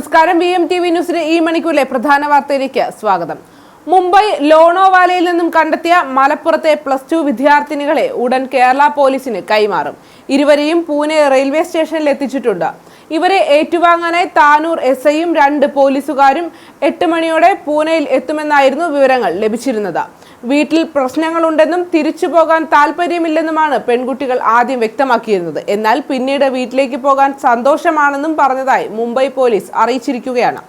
നമസ്കാരം. B M T V ന്യൂസിന് ഈ മണിക്കൂറിലെ പ്രധാന വാർത്തയിലേക്ക് സ്വാഗതം. മുംബൈ ലോണോവാലയിൽ നിന്നും കണ്ടെത്തിയ മലപ്പുറത്തെ പ്ലസ് ടു വിദ്യാർത്ഥിനികളെ ഉടൻ കേരള പോലീസിന് കൈമാറും. ഇരുവരെയും പൂനെ റെയിൽവേ സ്റ്റേഷനിൽ എത്തിച്ചിട്ടുണ്ട്. ഇവരെ ഏറ്റുവാങ്ങാനായി താനൂർ എസ് ഐയും രണ്ട് പോലീസുകാരും എട്ട് മണിയോടെ പൂനെയിൽ എത്തുമെന്നായിരുന്നു വിവരങ്ങൾ ലഭിച്ചിരുന്നത്. വീട്ടിൽ പ്രശ്നങ്ങളുണ്ടെന്നും തിരിച്ചു പോകാൻ താല്പര്യമില്ലെന്നുമാണ് പെൺകുട്ടികൾ ആദ്യം വ്യക്തമാക്കിയിരുന്നത്. എന്നാൽ പിന്നീട് വീട്ടിലേക്ക് പോകാൻ സന്തോഷമാണെന്നും പറഞ്ഞതായി മുംബൈ പോലീസ് അറിയിച്ചിരിക്കുകയാണ്.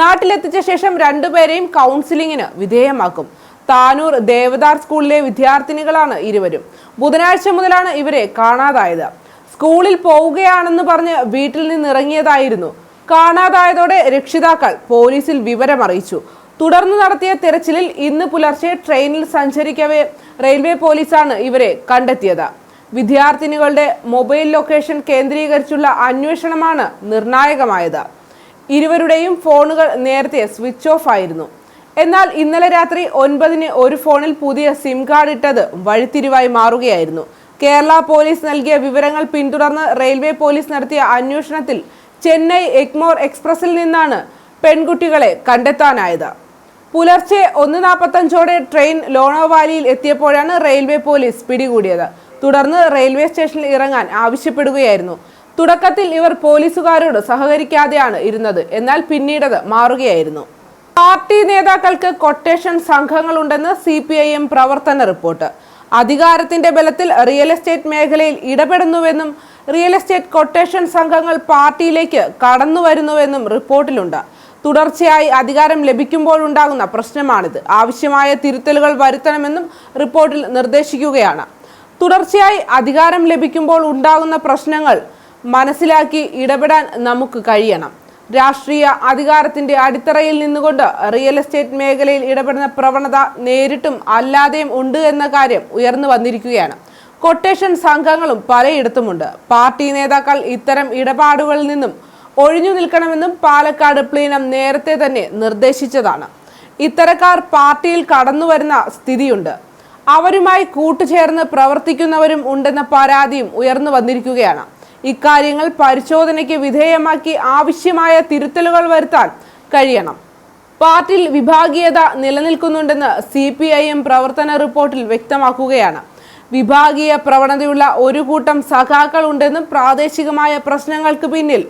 നാട്ടിലെത്തിച്ച ശേഷം രണ്ടുപേരെയും കൗൺസിലിംഗിന് വിധേയമാക്കും. താനൂർ ദേവദാർ സ്കൂളിലെ വിദ്യാർത്ഥിനികളാണ് ഇരുവരും. ബുധനാഴ്ച മുതലാണ് ഇവരെ കാണാതായത്. സ്കൂളിൽ പോവുകയാണെന്ന് പറഞ്ഞ് വീട്ടിൽ നിന്നിറങ്ങിയതായിരുന്നു. കാണാതായതോടെ രക്ഷിതാക്കൾ പോലീസിൽ വിവരമറിയിച്ചു. തുടർന്ന് നടത്തിയ തെരച്ചിലിൽ ഇന്ന് പുലർച്ചെ ട്രെയിനിൽ സഞ്ചരിക്കവേ റെയിൽവേ പോലീസാണ് ഇവരെ കണ്ടെത്തിയത്. വിദ്യാർത്ഥിനികളുടെ മൊബൈൽ ലൊക്കേഷൻ കേന്ദ്രീകരിച്ചുള്ള അന്വേഷണമാണ് നിർണായകമായത്. ഇരുവരുടെയും ഫോണുകൾ നേരത്തെ സ്വിച്ച് ഓഫ് ആയിരുന്നു. എന്നാൽ ഇന്നലെ രാത്രി ഒൻപതിന് ഒരു ഫോണിൽ പുതിയ സിം കാർഡ് ഇട്ടത് വഴിത്തിരിവായി മാറുകയായിരുന്നു. കേരള പോലീസ് നൽകിയ വിവരങ്ങൾ പിന്തുടർന്ന് റെയിൽവേ പോലീസ് നടത്തിയ അന്വേഷണത്തിൽ ചെന്നൈ എഗ്മോർ എക്സ്പ്രസിൽ നിന്നാണ് പെൺകുട്ടികളെ കണ്ടെത്താനായത്. പുലർച്ചെ ഒന്ന് നാൽപ്പത്തഞ്ചോടെ ട്രെയിൻ ലോണോവാലിയിൽ എത്തിയപ്പോഴാണ് റെയിൽവേ പോലീസ് പിടികൂടിയത്. തുടർന്ന് റെയിൽവേ സ്റ്റേഷനിൽ ഇറങ്ങാൻ ആവശ്യപ്പെടുകയായിരുന്നു. തുടക്കത്തിൽ ഇവർ പോലീസുകാരോട് സഹകരിക്കാതെയാണ് ഇരുന്നത്. എന്നാൽ പിന്നീടത് മാറുകയായിരുന്നു. പാർട്ടി നേതാക്കൾക്ക് കൊട്ടേഷൻ സംഘങ്ങളുണ്ടെന്ന് സി പി ഐ എം പ്രവർത്തന റിപ്പോർട്ട്. അധികാരത്തിന്റെ ബലത്തിൽ റിയൽ എസ്റ്റേറ്റ് മേഖലയിൽ ഇടപെടുന്നുവെന്നും റിയൽ എസ്റ്റേറ്റ് കൊട്ടേഷൻ സംഘങ്ങൾ പാർട്ടിയിലേക്ക് കടന്നുവരുന്നുവെന്നും റിപ്പോർട്ടിലുണ്ട്. തുടർച്ചയായി അധികാരം ലഭിക്കുമ്പോഴുണ്ടാകുന്ന പ്രശ്നമാണിത്. ആവശ്യമായ തിരുത്തലുകൾ വരുത്തണമെന്നും റിപ്പോർട്ടിൽ നിർദ്ദേശിക്കുകയാണ്. തുടർച്ചയായി അധികാരം ലഭിക്കുമ്പോൾ ഉണ്ടാകുന്ന പ്രശ്നങ്ങൾ മനസ്സിലാക്കി ഇടപെടാൻ നമുക്ക് കഴിയണം. രാഷ്ട്രീയ അധികാരത്തിന്റെ അടിത്തറയിൽ നിന്നുകൊണ്ട് റിയൽ എസ്റ്റേറ്റ് മേഖലയിൽ ഇടപെടുന്ന പ്രവണത നേരിട്ടും അല്ലാതെയും ഉണ്ട് എന്ന കാര്യം ഉയർന്നു വന്നിരിക്കുകയാണ്. കൊട്ടേഷൻ സംഘങ്ങളും പലയിടത്തുമുണ്ട്. പാർട്ടി നേതാക്കൾ ഇത്തരം ഇടപാടുകളിൽ നിന്നും ഒഴിഞ്ഞു നിൽക്കണമെന്നും പാലക്കാട് പ്ലീനം നേരത്തെ തന്നെ നിർദ്ദേശിച്ചതാണ്. ഇത്തരക്കാർ പാർട്ടിയിൽ കടന്നു വരുന്ന സ്ഥിതിയുണ്ട്. അവരുമായി കൂട്ടുചേർന്ന് പ്രവർത്തിക്കുന്നവരും ഉണ്ടെന്ന പരാതിയും ഉയർന്നു വന്നിരിക്കുകയാണ്. ഇക്കാര്യങ്ങൾ പരിശോധനയ്ക്ക് വിധേയമാക്കി ആവശ്യമായ തിരുത്തലുകൾ വരുത്താൻ കഴിയണം. പാർട്ടിയിൽ വിഭാഗീയത നിലനിൽക്കുന്നുണ്ടെന്ന് സി പി ഐ എം പ്രവർത്തന റിപ്പോർട്ടിൽ വ്യക്തമാക്കുകയാണ്. വിഭാഗീയ പ്രവണതയുള്ള ഒരു കൂട്ടം സഖാക്കൾ ഉണ്ടെന്നും പ്രാദേശികമായ പ്രശ്നങ്ങൾക്ക് പിന്നിൽ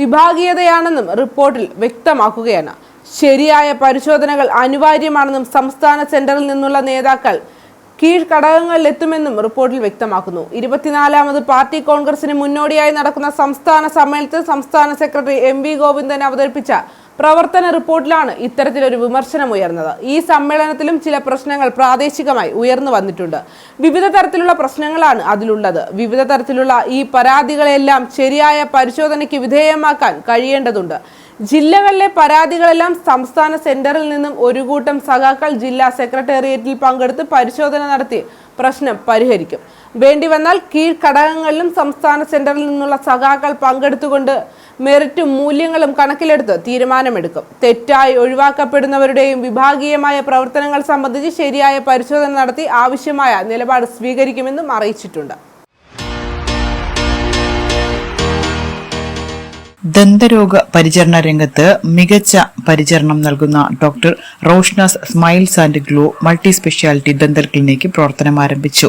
വിഭാഗീയതയാണെന്നും റിപ്പോർട്ടിൽ വ്യക്തമാക്കുകയാണ്. ശരിയായ പരിശോധനകൾ അനിവാര്യമാണെന്നും സംസ്ഥാന സെന്ററിൽ നിന്നുള്ള നേതാക്കൾ കീഴ്ഘടകങ്ങളിലെത്തുമെന്നും റിപ്പോർട്ടിൽ വ്യക്തമാക്കുന്നു. ഇരുപത്തിനാലാമത് പാർട്ടി കോൺഗ്രസിന് മുന്നോടിയായി നടക്കുന്ന സംസ്ഥാന സമ്മേളനത്തിൽ സംസ്ഥാന സെക്രട്ടറി എം വി ഗോവിന്ദൻ അവതരിപ്പിച്ച പ്രവർത്തന റിപ്പോർട്ടിലാണ് ഇത്തരത്തിലൊരു വിമർശനം ഉയർന്നത്. ഈ സമ്മേളനത്തിലും ചില പ്രശ്നങ്ങൾ പ്രാദേശികമായി ഉയർന്നു വന്നിട്ടുണ്ട്. വിവിധ തരത്തിലുള്ള പ്രശ്നങ്ങളാണ് അതിലുള്ളത്. വിവിധ തരത്തിലുള്ള ഈ പരാതികളെല്ലാം ശരിയായ പരിശോധനയ്ക്ക് വിധേയമാക്കാൻ കഴിയേണ്ടതുണ്ട്. ജില്ലകളിലെ പരാതികളെല്ലാം സംസ്ഥാന സെന്ററിൽ നിന്നും ഒരു കൂട്ടം സഖാക്കൾ ജില്ലാ സെക്രട്ടേറിയറ്റിൽ പങ്കെടുത്ത് പരിശോധന നടത്തി പ്രശ്നം പരിഹരിക്കും. വേണ്ടി വന്നാൽ കീഴ്ഘടകങ്ങളിലും സംസ്ഥാന സെന്ററിൽ നിന്നുള്ള സഖാക്കൾ പങ്കെടുത്തുകൊണ്ട് മെറിറ്റും മൂല്യങ്ങളും കണക്കിലെടുത്ത് തീരുമാനമെടുക്കും. തെറ്റായി ഒഴിവാക്കപ്പെടുന്നവരുടെയും വിഭാഗീയമായ പ്രവർത്തനങ്ങൾ സംബന്ധിച്ച് ശരിയായ പരിശോധന നടത്തി ആവശ്യമായ നിലപാട് സ്വീകരിക്കുമെന്നും അറിയിച്ചിട്ടുണ്ട്. ദന്തരോഗ പരിചരണ രംഗത്ത് മികച്ച പരിചരണം നൽകുന്ന doctor Roshnas smiles and glow multi speciality dental clinic പ്രവർത്തനം ആരംഭിച്ചു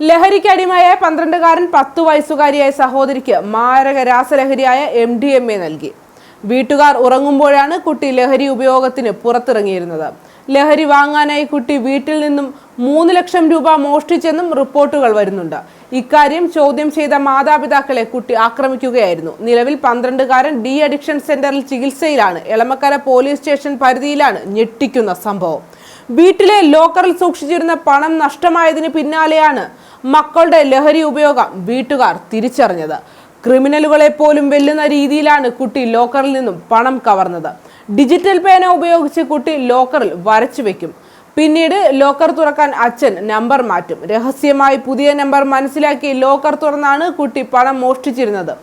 ലഹരിക്കടിമയായ പന്ത്രണ്ടുകാരൻ പത്തു വയസ്സുകാരിയായ സഹോദരിക്ക് മാരക രാസലഹരിയായ എം ഡി എം എ നൽകി. വീട്ടുകാർ ഉറങ്ങുമ്പോഴാണ് കുട്ടി ലഹരി ഉപയോഗത്തിന് പുറത്തിറങ്ങിയിരുന്നത്. ലഹരി വാങ്ങാനായി കുട്ടി വീട്ടിൽ നിന്നും മൂന്ന് ലക്ഷം രൂപ മോഷ്ടിച്ചെന്നും റിപ്പോർട്ടുകൾ വരുന്നുണ്ട്. ഇക്കാര്യം ചോദ്യം ചെയ്ത മാതാപിതാക്കളെ കുട്ടി ആക്രമിക്കുകയായിരുന്നു. നിലവിൽ പന്ത്രണ്ടുകാരൻ ഡി അഡിക്ഷൻ സെന്ററിൽ ചികിത്സയിലാണ്. എളമക്കര പോലീസ് സ്റ്റേഷൻ പരിധിയിലാണ് ഞെട്ടിക്കുന്ന സംഭവം. വീട്ടിലെ ലോക്കറിൽ സൂക്ഷിച്ചിരുന്ന പണം നഷ്ടമായതിന് പിന്നാലെയാണ് മക്കളുടെ ലഹരി ഉപയോഗം വീട്ടുകാർ തിരിച്ചറിഞ്ഞത്. ക്രിമിനലുകളെ പോലും വെല്ലുന്ന രീതിയിലാണ് കുട്ടി ലോക്കറിൽ നിന്നും പണം കവർന്നത്. ഡിജിറ്റൽ പേന ഉപയോഗിച്ച് കുട്ടി ലോക്കറിൽ വരച്ചു വെക്കും. പിന്നീട് ലോക്കർ തുറക്കാൻ അച്ഛൻ നമ്പർ മാറ്റും. രഹസ്യമായി പുതിയ നമ്പർ മനസ്സിലാക്കി ലോക്കർ തുറന്നാണ് കുട്ടി പണം മോഷ്ടിച്ചിരുന്നത്.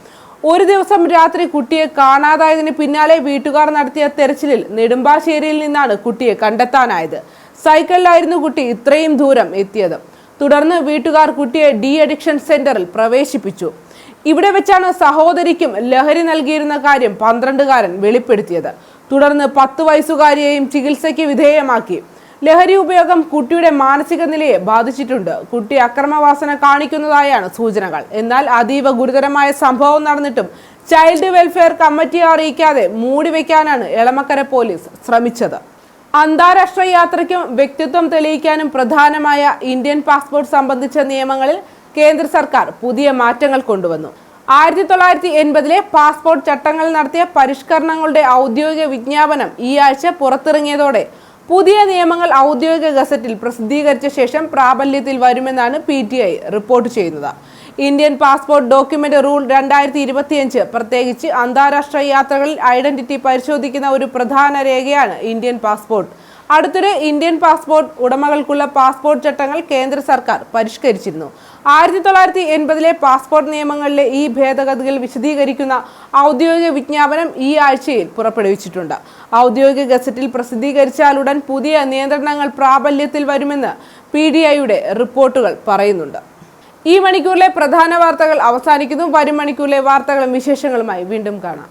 ഒരു ദിവസം രാത്രി കുട്ടിയെ കാണാതായതിന് പിന്നാലെ വീട്ടുകാർ നടത്തിയ തെരച്ചിലിൽ നെടുമ്പാശ്ശേരിയിൽ നിന്നാണ് കുട്ടിയെ കണ്ടെത്താനായത്. സൈക്കിളിലായിരുന്നു കുട്ടി ഇത്രയും ദൂരം എത്തിയത്. തുടർന്ന് വീട്ടുകാർ കുട്ടിയെ ഡി അഡിക്ഷൻ സെന്ററിൽ പ്രവേശിപ്പിച്ചു. ഇവിടെ വെച്ചാണ് സഹോദരിക്കും ലഹരി നൽകിയിരുന്ന കാര്യം പന്ത്രണ്ടുകാരൻ വെളിപ്പെടുത്തിയത്. തുടർന്ന് പത്ത് വയസ്സുകാരിയെയും ചികിത്സയ്ക്ക് വിധേയമാക്കി. ലഹരി ഉപയോഗം കുട്ടിയുടെ മാനസിക നിലയെ ബാധിച്ചിട്ടുണ്ട്. കുട്ടി അക്രമവാസന കാണിക്കുന്നതായാണ് സൂചനകൾ. എന്നാൽ അതീവ ഗുരുതരമായ സംഭവം നടന്നിട്ടും ചൈൽഡ് വെൽഫെയർ കമ്മിറ്റിയെ അറിയിക്കാതെ മൂടിവെക്കാനാണ് എളമക്കര പോലീസ് ശ്രമിച്ചത്. അന്താരാഷ്ട്ര യാത്രയ്ക്കും വ്യക്തിത്വം തെളിയിക്കാനും പ്രധാനമായ ഇന്ത്യൻ പാസ്പോർട്ട് സംബന്ധിച്ച നിയമങ്ങളിൽ കേന്ദ്ര സർക്കാർ പുതിയ മാറ്റങ്ങൾ കൊണ്ടുവന്നു. ആയിരത്തി തൊള്ളായിരത്തി എൺപതിലെ പാസ്പോർട്ട് ചട്ടങ്ങൾ നടത്തിയ പരിഷ്കരണങ്ങളുടെ ഔദ്യോഗിക വിജ്ഞാപനം ഈ ആഴ്ച പുറത്തിറങ്ങിയതോടെ പുതിയ നിയമങ്ങൾ ഔദ്യോഗിക ഗസറ്റിൽ പ്രസിദ്ധീകരിച്ച ശേഷം പ്രാബല്യത്തിൽ വരുമെന്നാണ് പി റിപ്പോർട്ട് ചെയ്യുന്നത്. ഇന്ത്യൻ പാസ്പോർട്ട് ഡോക്യുമെന്റ് റൂൾ രണ്ടായിരത്തി ഇരുപത്തിയഞ്ച് പ്രത്യേകിച്ച് അന്താരാഷ്ട്ര യാത്രകളിൽ ഐഡന്റിറ്റി പരിശോധിക്കുന്ന ഒരു പ്രധാന രേഖയാണ് ഇന്ത്യൻ പാസ്പോർട്ട്. അടുത്തിടെ ഇന്ത്യൻ പാസ്പോർട്ട് ഉടമകൾക്കുള്ള പാസ്പോർട്ട് ചട്ടങ്ങൾ കേന്ദ്ര സർക്കാർ പരിഷ്കരിച്ചിരുന്നു. ആയിരത്തി തൊള്ളായിരത്തി എൺപതിലെ പാസ്പോർട്ട് നിയമങ്ങളിലെ ഈ ഭേദഗതികൾ വിശദീകരിക്കുന്ന ഔദ്യോഗിക വിജ്ഞാപനം ഈ ആഴ്ചയിൽ പുറപ്പെടുവിച്ചിട്ടുണ്ട്. ഔദ്യോഗിക ഗസറ്റിൽ പ്രസിദ്ധീകരിച്ചാലുടൻ പുതിയ നിയന്ത്രണങ്ങൾ പ്രാബല്യത്തിൽ വരുമെന്ന് പി ഡി ഐയുടെ റിപ്പോർട്ടുകൾ പറയുന്നുണ്ട്. ഈ മണിക്കൂറിലെ പ്രധാന വാർത്തകൾ അവസാനിക്കുന്നു. വരും മണിക്കൂറിലെ വാർത്തകളും വിശേഷങ്ങളുമായി വീണ്ടും കാണാം.